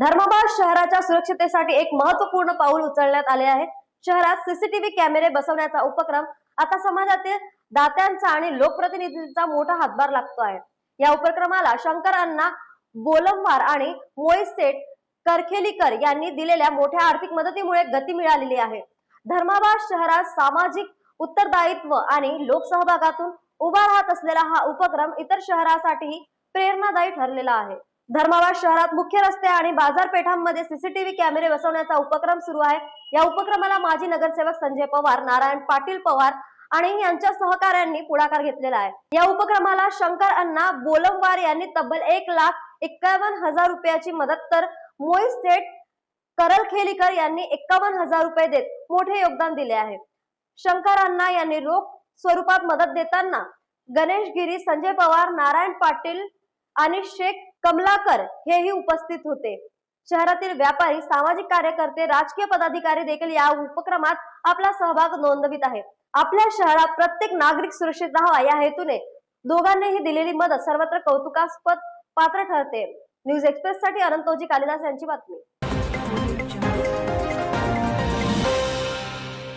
धर्माबाद शहराच्या सुरक्षितेसाठी एक महत्त्वपूर्ण पाऊल उचलण्यात आले आहे. शहरात सीसीटीव्ही कॅमेरे बसवण्याचा उपक्रम आता समाजातील दात्यांचा आणि लोकप्रतिनिधींचा मोठा हातभार लागतो आहे. या उपक्रमाला शंकर अण्णा बोलमवार आणि मोईसेट करखेलीकर यांनी दिलेल्या मोठ्या आर्थिक मदतीमुळे गती मिळालेली आहे. धर्माबाद शहरात सामाजिक उत्तरदायित्व आणि लोकसहभागातून उभा राहत असलेला हा उपक्रम इतर शहरासाठीही प्रेरणादायी ठरलेला आहे. धर्माबाद शहरात मुख्य रस्ते आणि बाजारपेठांमध्ये सीसीटीव्ही कॅमेरे बसवण्याचा उपक्रम सुरू आहे. या उपक्रमाला माजी नगरसेवक संजय पवार नारायण पाटील पवार आणि यांच्या सहकाऱ्यांनी पुढाकार घेतलेला आहे. या उपक्रमाला शंकर अण्णा बोलमवार यांनी तब्बल एक लाख एक्कावन्न हजार रुपयाची मदत तर मोहित सेठ करलखेलीकर यांनी एक्कावन्न हजार रुपये देत मोठे योगदान दिले आहे. शंकर अण्णा यांनी रोख स्वरूपात मदत देताना गणेश गिरी संजय पवार नारायण पाटील आणि शेख कमलाकर हेही उपस्थित होते. शहरातील व्यापारी सामाजिक कार्यकर्ते राजकीय पदाधिकारी देखील या उपक्रमात आपला सहभाग नोंदवित आहे आपल्या शहरात प्रत्येक नागरिक सुरक्षित राहावा या हेतूने दोघांनीही दिलेली मदत सर्वत्र कौतुकास्पद पात्र ठरते. न्यूज एक्सप्रेस साठी अनंतोजी कालिदास यांची बातमी.